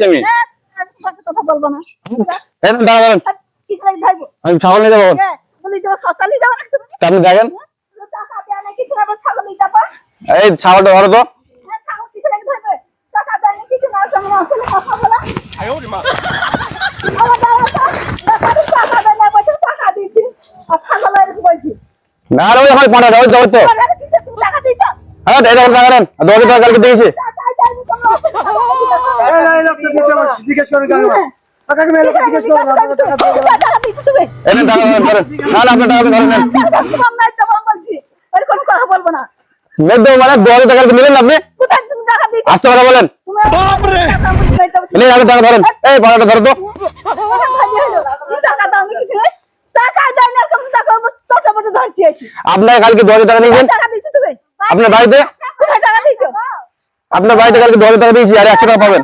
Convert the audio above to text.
আমি হ্যাঁ, কথা বলব না। আমি ছাগল যাব। হ্যাঁ আপনি দেখেন। এই ছাগলটা ধরো তো। হ্যাঁ না ওই হয় পনেরো ওই তো। হ্যাঁ দেখুন টাকা কালকে দিয়েছি জিজ্ঞেস করুন কেন? কাকাকে মেয়ে জিজ্ঞেস করুন, আপনার টাকা দেবেন। টাকা ধরেন। না না টাকা ধরেন কথা বলব না। মেদ মানে টাকা কালকে নিলেন না আপনি? কোথায় তুমি টাকা আসতে কথা বলেন। আগে টাকা ধরেন। এই পনেরোটা ধরো তো। টাকা দাও নি কিছু টাকা দেয় না তুমি টাকা তোটা মতো ধরছি এসে আপনাকে কালকে দু হাজার টাকা নিয়েছেন টাকা দিচ্ছ তুমি? আপনার বাড়িতে? কোথায় টাকা দিচ্ছ আপনার বাড়িতে কালকে দু হাজার টাকা দিয়েছি আর একশো টাকা পাবেন।